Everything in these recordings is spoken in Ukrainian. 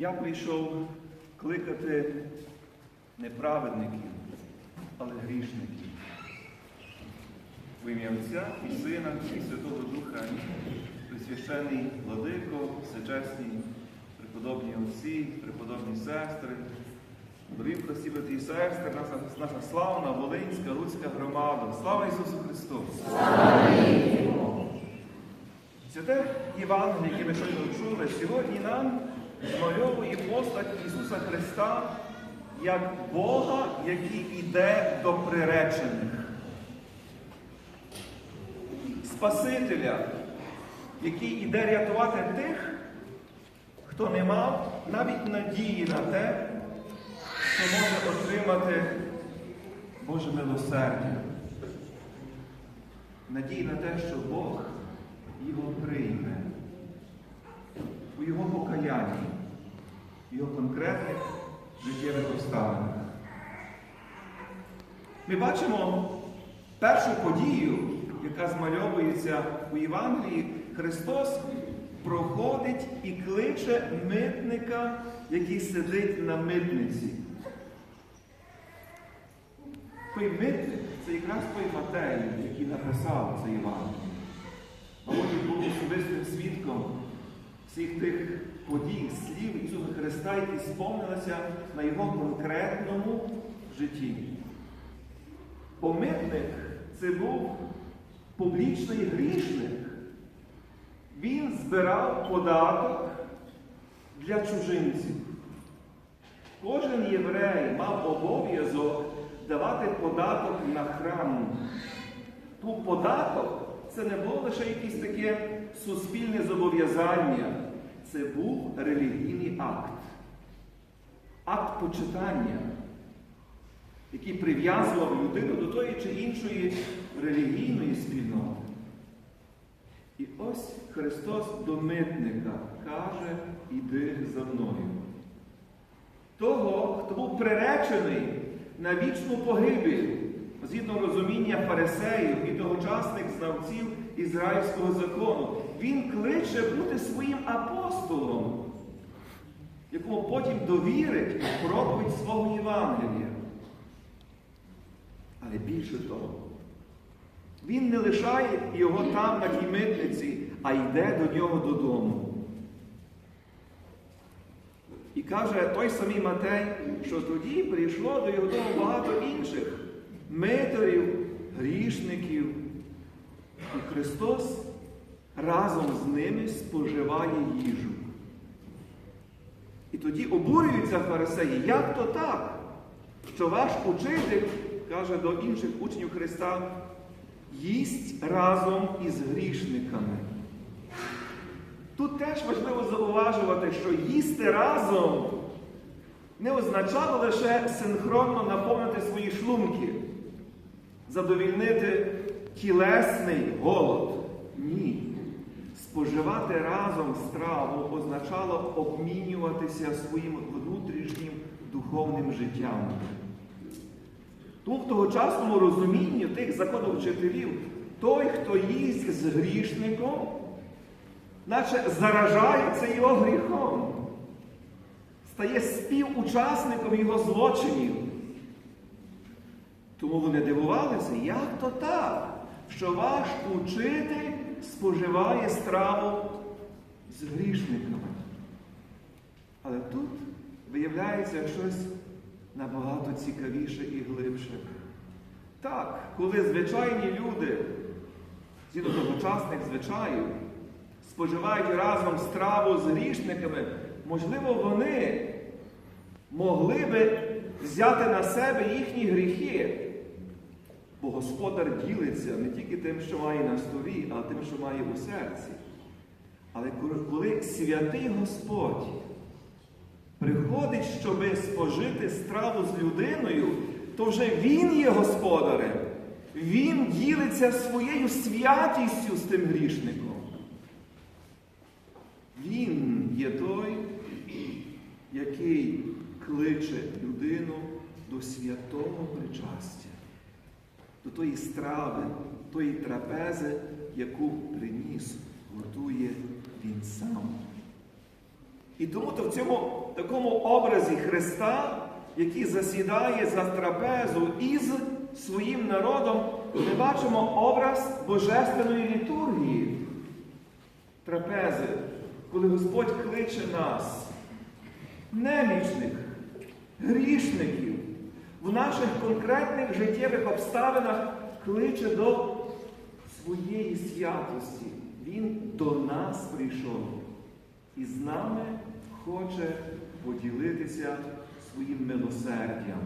Я прийшов кликати не праведників, але грішників. В ім'я Отця і Сина, і Святого Духа, Пресвящений Владико, всечесні преподобні отці, преподобні сестри, дорогі прості і сестри, наша, наша славна Волинська Руська громада. Слава Ісусу Христу! Святе Євангеліє, яке ми щойно чули, сьогодні нам змальовує постать Ісуса Христа як Бога, який іде до приречених. Спасителя, який іде рятувати тих, хто не мав навіть надії на те, що може отримати Боже милосердя. Надії на те, що Бог його прийме у його покаянні, в його конкретних життєвих обставинах. Ми бачимо першу подію, яка змальовується у Євангелії, Христос проходить і кличе митника, який сидить на митниці. Той митник це якраз той Матей, який написав це Євангеліє. Мабуть, був особистим свідком всіх тих подій, слів Ісуса Христа, які сповнилися на Його конкретному житті. Помитник це був публічний грішник. Він збирав податок для чужинців. Кожен єврей мав обов'язок давати податок на храм. Ту податок це не було лише якесь таке суспільне зобов'язання, це був релігійний акт, акт почитання, який прив'язував людину до тої чи іншої релігійної спільноти. І ось Христос до митника каже, іди за мною. Того, хто був приречений на вічну погибель, згідно розуміння фарисеїв і тогочасних знавців ізраїльського закону, він кличе бути своїм апостолом, якому потім довірить проповідь свого Євангелія. Але більше того, він не лишає його там, на тій митниці, а йде до нього додому. І каже той самий Матей, що тоді прийшло до його дому багато інших миторів, грішників. І Христос разом з ними споживає їжу. І тоді обурюються фарисеї, як то так, що ваш учитель, каже до інших учнів Христа, їсть разом із грішниками. Тут теж важливо зауважувати, що їсти разом не означало лише синхронно наповнити свої шлунки, задовільнити тілесний голод. Ні. Споживати разом страву означало обмінюватися своїм внутрішнім духовним життям. Тут в тогочасному розумінні тих законовчителів, той, хто їсть з грішником, наче заражається його гріхом, стає співучасником його злочинів. Тому вони дивувалися, як то так, що ваш учитель споживає страву з грішниками. Але тут виявляється щось набагато цікавіше і глибше. Так, коли звичайні люди, згідно тогочасних звичаїв, споживають разом страву з грішниками, можливо, вони могли би взяти на себе їхні гріхи. Господар ділиться не тільки тим, що має на столі, а тим, що має у серці. Але коли святий Господь приходить, щоби спожити страву з людиною, то вже Він є господарем. Він ділиться своєю святістю з тим грішником. Він є той, який кличе людину до святого причастя, до тої страви, тої трапези, яку приніс, готує він сам. І тому то в цьому такому образі Христа, який засідає за трапезу із своїм народом, ми бачимо образ Божественної літургії. Трапези, коли Господь кличе нас, немічних, грішників, в наших конкретних життєвих обставинах кличе до своєї святості. Він до нас прийшов і з нами хоче поділитися своїм милосердям.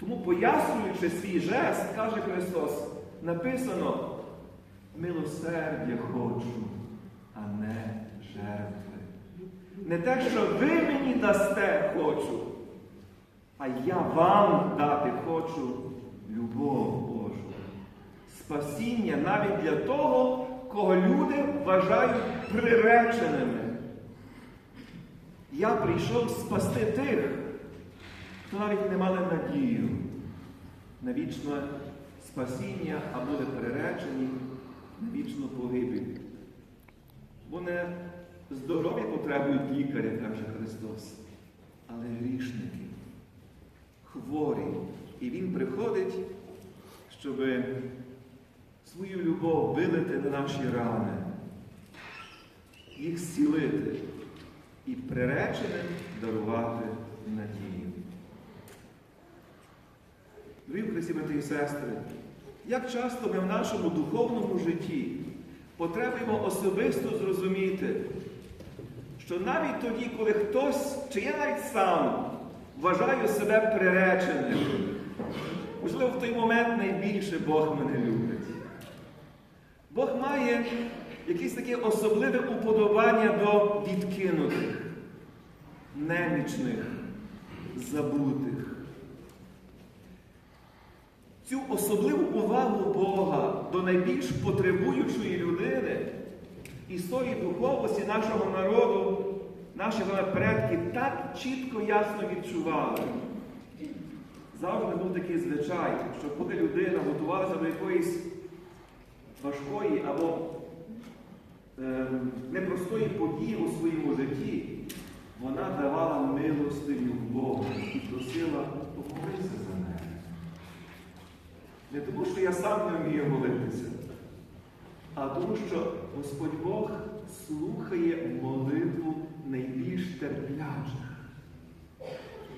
Тому, пояснюючи свій жест, каже Христос, написано милосердя хочу, а не жертви. Не те, що ви мені дасте хочу, а я вам дати хочу любов Божу. Спасіння навіть для того, кого люди вважають приреченими. Я прийшов спасти тих, хто навіть не мали надію на вічне спасіння, а були приречені на вічну погибель. Вони здоров'я потребують лікаря, каже Христос, але грішники, хворі. І Він приходить, щоб свою любов вилити на наші рани, їх зцілити і приреченим дарувати надію. Дорогі Христі, брати і сестри, як часто ми в нашому духовному житті потребуємо особисто зрозуміти, що навіть тоді, коли хтось, чи я навіть сам вважаю себе приреченим, можливо, в той момент найбільше Бог мене любить. Бог має якесь таке особливе уподобання до відкинутих, немічних, забутих. Цю особливу увагу Бога до найбільш потребуючої людини історії духовності нашого народу, наші вами предки так чітко ясно відчували. Завжди був такий звичай, що коли людина готувалася до якоїсь важкої або е, непростої події у своєму житті, вона давала милостиню Богу і просила помолися за мене. Не тому, що я сам не вмію молитися, а тому, що Господь Бог слухає молитву найбільш терплячих,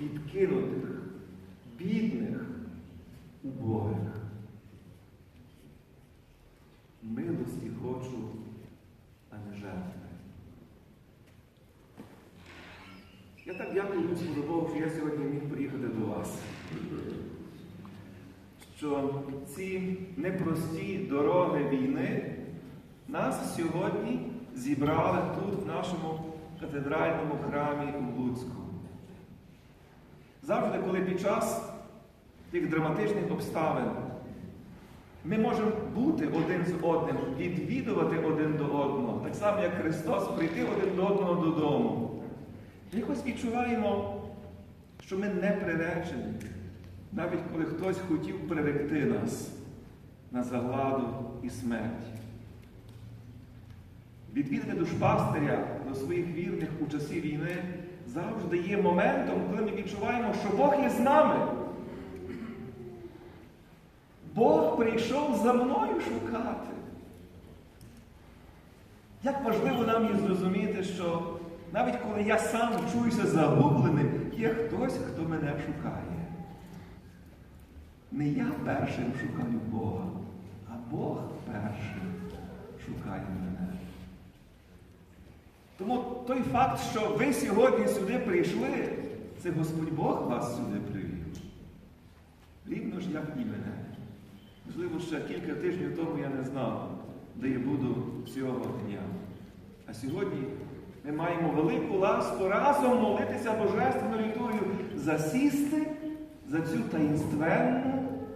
відкинутих, бідних, убогих. Милості хочу, а не жертви. Я так дякую Господу Богу, що я сьогодні міг приїхати до вас. Що ці непрості дороги війни нас сьогодні зібрали тут, в нашому катедральному храмі у Луцьку. Завжди, коли під час тих драматичних обставин ми можемо бути один з одним, відвідувати один до одного, так само, як Христос прийти один до одного додому. Ми якось відчуваємо, що ми не приречені, навіть коли хтось хотів приректи нас на загладу і смерть. Відвідати душпастиря до своїх вірних у часі війни завжди є моментом, коли ми відчуваємо, що Бог є з нами. Бог прийшов за мною шукати. Як важливо нам і зрозуміти, що навіть коли я сам чуюся загубленим, є хтось, хто мене шукає. Не я першим шукаю Бога, а Бог першим шукає мене. Тому той факт, що ви сьогодні сюди прийшли, це Господь Бог вас сюди привів. Рівно ж, як і мене. Можливо, ще кілька тижнів тому я не знав, де я буду цього дня. А сьогодні ми маємо велику ласку разом молитися Божественну літургію, засісти за цю таїнственну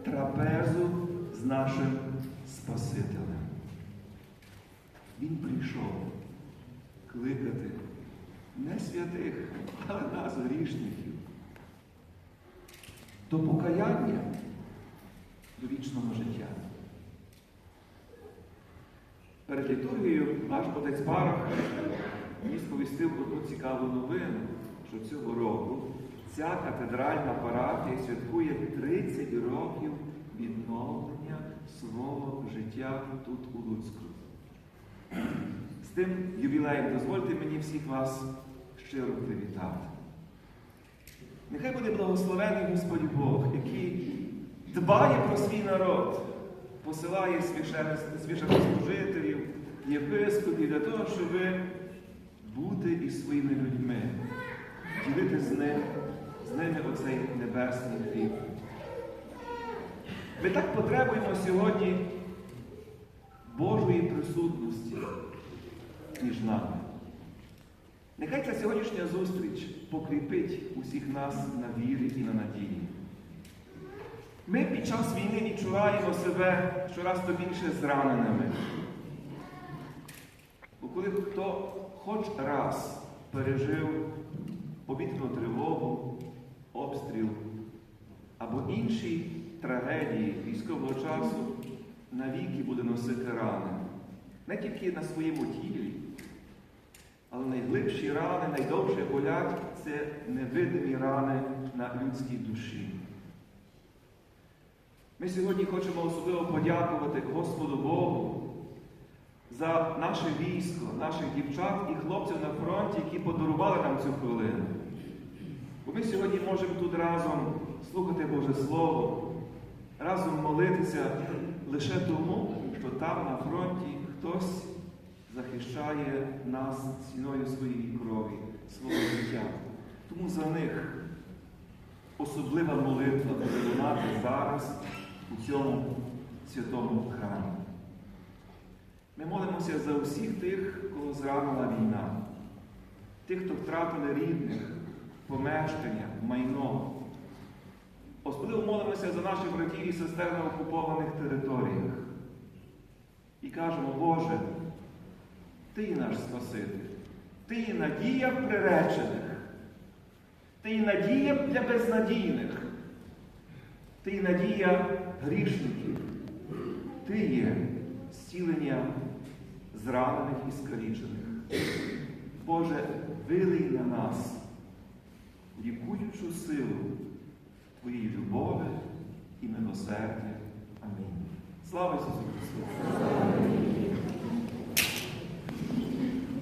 трапезу з нашим Спасителем. Він прийшов кликати не святих, але нас, грішників, до покаяння до вічного життя. Перед літургією наш отець Барах мені сповістив одну цікаву новину, що цього року ця катедральна парафія святкує 30 років відновлення свого життя тут у Луцьку. Тим ювілеєм дозвольте мені всіх вас щиро привітати. Нехай буде благословений Господь Бог, який дбає про свій народ, посилає священнослужителів, єпископів для того, щоб бути із своїми людьми, ділити з ним, з ними оцей небесний хліб. Ми так потребуємо сьогодні Божої присутності між нами. Нехай ця сьогоднішня зустріч покріпить усіх нас на вірі і на надії. Ми під час війни відчуваємо себе щораз то більше зраненими. Бо коли хто хоч раз пережив повітряну тривогу, обстріл або інші трагедії військового часу, навіки буде носити рани. Не тільки на своєму тілі, але найглибші рани, найдовше болять це невидимі рани на людській душі. Ми сьогодні хочемо особливо подякувати Господу Богу за наше військо, наших дівчат і хлопців на фронті, які подарували нам цю хвилину. Бо ми сьогодні можемо тут разом слухати Боже Слово, разом молитися лише тому, що там на фронті хтось захищає нас ціною своєї крові, свого життя. Тому за них особлива молитва буде лунати зараз у цьому святому храмі. Ми молимося за усіх тих, кого зранила війна, тих, хто втратили рідних, помешкання, майно. Особливо молимося за наших братів і сестер на окупованих територіях. І кажемо, Боже, Ти наш Спаситель, Ти надія приречених, Ти є надія для безнадійних, Ти надія грішників, Ти є зцілення зранених і скалічених. Боже, вилий на нас лікуючу силу Твоєї любові і милосердя. Амінь. Слава Ісусу Христу!